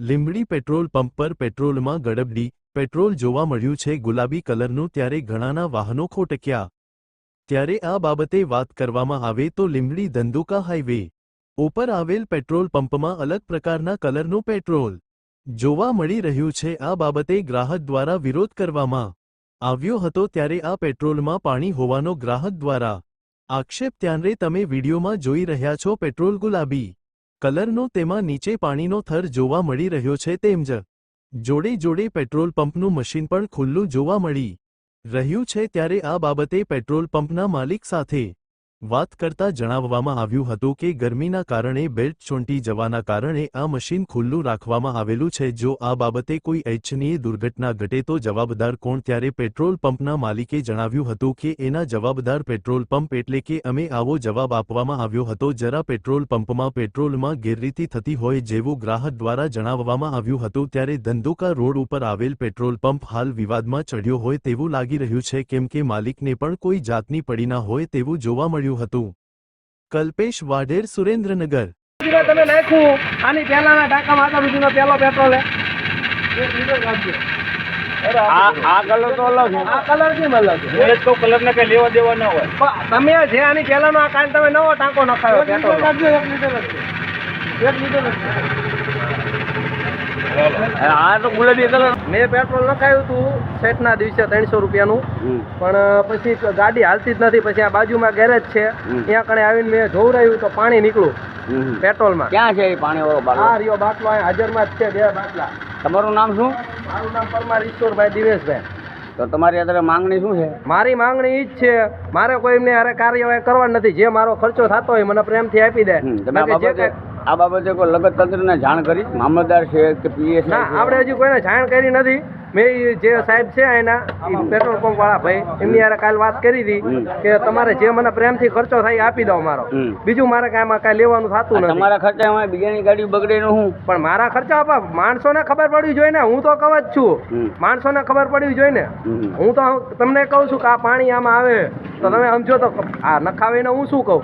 Limbdi petrol pump પર પેટ્રોલમાં ગડબડી, petrol જોવા મળ્યું છે ગુલાબી કલરનું ત્યારે ઘણાના વાહનો ખોટક્યા. ત્યારે આ બાબતે વાત કરવામાં આવે તો લીંબડી ધંધુકા હાઈવે ઉપર આવેલ પેટ્રોલ પંપમાં અલગ પ્રકારના કલરનું પેટ્રોલ જોવા મળી રહ્યું છે. આ બાબતે ગ્રાહક દ્વારા વિરોધ કરવામાં આવ્યો હતો ત્યારે આ પેટ્રોલમાં પાણી હોવાનો ગ્રાહક દ્વારા આક્ષેપ. ત્યારે તમે વિડીયોમાં જોઈ રહ્યા છો પેટ્રોલ ગુલાબી કલરનો તેમાં નીચે પાણીનો થર જોવા મળી રહ્યો છે તેમ જ જોડે જોડે પેટ્રોલ પંપનું મશીન પણ ખુલ્લું જોવા મળી રહ્યું છે ત્યારે આ બાબતે પેટ્રોલ પંપના માલિક સાથે વાત કરતા જણાવવામાં આવ્યું હતું કે ગરમીના કારણે બેલ્ટ ચોંટી જવાના કારણે આ મશીન ખુલ્લું રાખવામાં આવેલું છે. જો આ બાબતે કોઈ ઐચ્છનીય દુર્ઘટના ઘટે તો જવાબદાર કોણ? ત્યારે પેટ્રોલ પંપના માલિકે જણાવ્યું હતું કે એના જવાબદાર પેટ્રોલ પંપ એટલે કે અમે આવો જવાબ આપવામાં આવ્યો હતો. જરા પેટ્રોલ પંપમાં પેટ્રોલમાં ગેરરીતિ થતી હોય જેવું ગ્રાહક દ્વારા જણાવવામાં આવ્યું હતું. ત્યારે ધંધુકા રોડ ઉપર આવેલ પેટ્રોલ પંપ હાલ વિવાદમાં ચડ્યો હોય તેવું લાગી રહ્યું છે. કેમ કે માલિકને પણ કોઈ જાતની પડી ના હોય તેવું જોવા મળ્યું હતું. કલ્પેશ વાઢેર સુરેન્દ્રનગર. તમે નાખ્યું. આની પહેલાના ટાંકા આગળ સુધીનો પહેલો પેટ્રોલ આ આ કલર તો અલગ આ કલર કેમ અલગ છે? તો કલર ને કઈ લેવા દેવા ના હોય. તમે જે આની પહેલાનો આ કાલ તમે નવો ટાંકો નખાયો પેટ્રોલ એક લીટર આ તો ગુલાબી કલર. મેં પેટ્રોલ નખાયું હતું સેટના દિવસે ત્રણસો રૂપિયાનું. પણ પછી ગાડી હાલતી જ નથી. પછી આ બાજુમાં ગેરેજ છે. ત્યાં કણે આવીને મેં જોવરાયું તો પાણી નીકળ્યું પેટ્રોલમાં. ક્યાં છે એ પાણી વાળો આ બાટલો રહ્યો બાટલો અહીં હાજરમાં જ છે બે બાટલા. તમારું નામ શું? મારું નામ પરમાર ઈશ્વરભાઈ દિવેશભાઈ. તો તમારી અત્યારે માંગણી શું છે? મારી માંગણી ઈ જ છે મારે કોઈ એમને હારે કાર્યવાહી કરવાની નથી. જે મારો ખર્ચો થતો હોય મને પ્રેમથી આપી દે. તમે જે આ બાબતે કોઈ લગત તંત્રને જાણ કરી? મામલતદાર છે કે પીએસ ના આપણે હજી કોઈને જાણ કરી નથી. મેં જે સાહેબ છે એના પેટ્રોલ પંપ વાળા ભાઈ એમની યાર કાલ વાત કરી હતી કે તમારે જે મને પ્રેમથી ખર્ચો થાય આપી દો મારો બીજું મારે કાંઈ આમાં કાંઈ લેવાનું થતું નથી. તમારા ખર્ચામાં બીજાની ગાડી બગડે નું હું? પણ મારા ખર્ચા આપા માણસોને ખબર પડવી જોઈએ ને હું તો કહું જ છું. માણસો માણસોને ખબર પડવી જોઈએ ને. હું તો તમને કહું છું કે આ પાણી આમાં આવે તો તમે સમજો તો આ નખાવીને હું શું કહું.